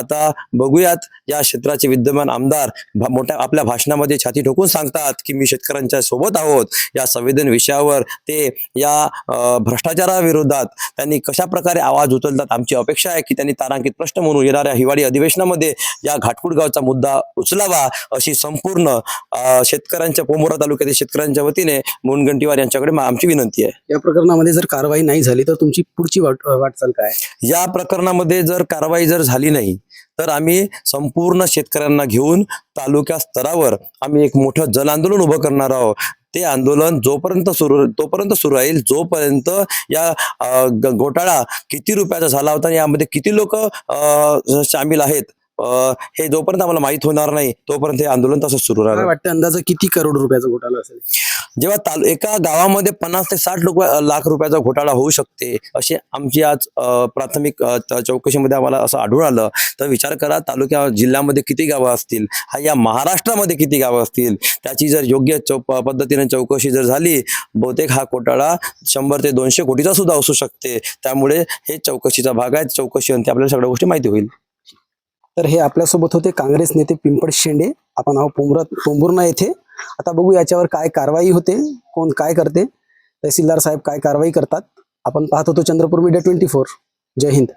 आता बघूयात या क्षेत्राचे विद्यमान आमदार मोठ्या आपल्या भाषणामध्ये छाती ठोकून सांगतात की मी शेतकऱ्यांच्या सोबत आहोत. या संवेदन विषयावर ते या भ्रष्टाचाराविरोधात त्यांनी कशा प्रकारे आवाज उचलतात आमची अपेक्षा आहे की त्यांनी तारांकित प्रश्न म्हणून येणाऱ्या हिवाळी अधिवेशनामध्ये या घाटकुड गावचा मुद्दा उचलावा अशी संपूर्ण शेतकऱ्यांच्या पोमोरा तालुक्यातील शेतकऱ्यांच्या वतीने मुनगंटीवार यांच्याकडे आमची विनंती आहे. या प्रकरणामध्ये जर कारवाई नाही झाली तर तुमची पुढची वाट वाटचाल काय? या प्रकरणामध्ये जर कारवाई जर झाली नाही तर आम्ही संपूर्ण शेतकऱ्यांना घेऊन तालुक्या स्तरावर आम्ही एक मोठं जन आंदोलन उभं करणार आहोत. ते आंदोलन जोपर्यंत सुरू तोपर्यंत सुरू राहील जोपर्यंत या घोटाळा किती रुपयाचा झाला होता आणि यामध्ये किती लोक सामील आहेत हे जोपर्यंत आम्हाला माहीत होणार नाही तोपर्यंत हे आंदोलन तसंच सुरू राहणार. वाटतं अंदाजे किती करोड रुपयाचा घोटाळा असेल? जेव्हा तालु एका गावामध्ये पन्नास ते साठ लाख रुपयाचा घोटाळा होऊ शकते असे आमची आज प्राथमिक चौकशीमध्ये आम्हाला असं आढळून आलं. तर विचार करा तालुक्या जिल्ह्यामध्ये किती गावं असतील? हा या महाराष्ट्रामध्ये किती गावं असतील? त्याची जर योग्य चौ पद्धतीने चौकशी जर झाली बहुतेक हा घोटाळा शंभर ते दोनशे कोटीचा सुद्धा असू शकते. त्यामुळे हे चौकशीचा भाग आहे चौकशी अंती आपल्याला सगळ्या गोष्टी माहिती होईल. तर हे आपल्यासोबत होते काँग्रेस नेते पिंपळ शेंडे. आपण आहोत पोंबुरा पोंबुर्णा येथे. आता बघू याच्यावर काय कारवाई होते कोण काय करते तहसीलदार साहेब काय कारवाई करतात. आपण पाहत होतो चंद्रपूर मीडिया ट्वेंटी फोर. जय हिंद.